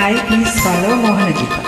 Hi, please follow Mohanagita.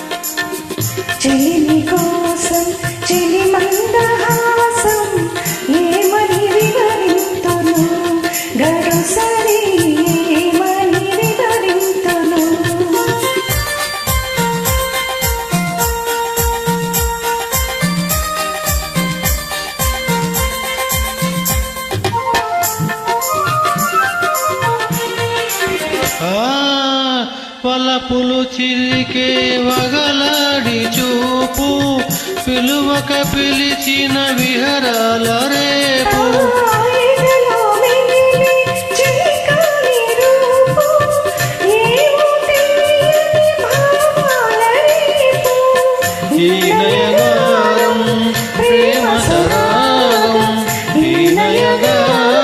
వలపులు చిరికే వగలాడి చూపు పిలువక పిలిచిన విహరాల రేపు. ఈ నయగారం ప్రేమ సరాగం ఈ నయగారం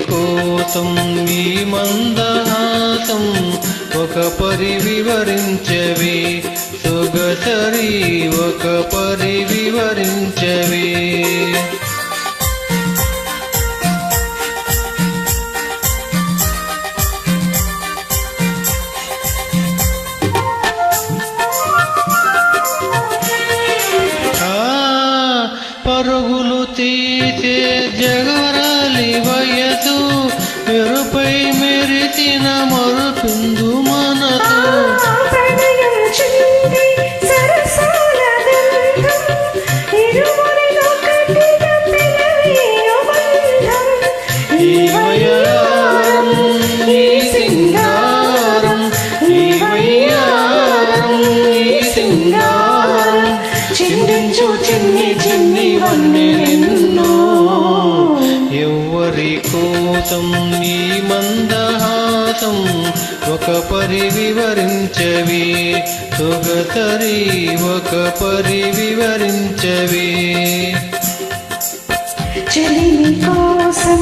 కోతం ఈ మందహాసం ఒక పరి వివరించవి. సుగతరి ఒక పరి వివరించవి. ఆ పరుగులు తీసే జగరాలి ఈ వయ్యారం ఈ మనతో చిందించు చిన్ని చిన్ని వన్నీ నిన్ను శ్రీభూతం నీ మందహాసం ఒక పరి వివరించవి. సుగతరి ఒక పరి వివరించవి. కోసం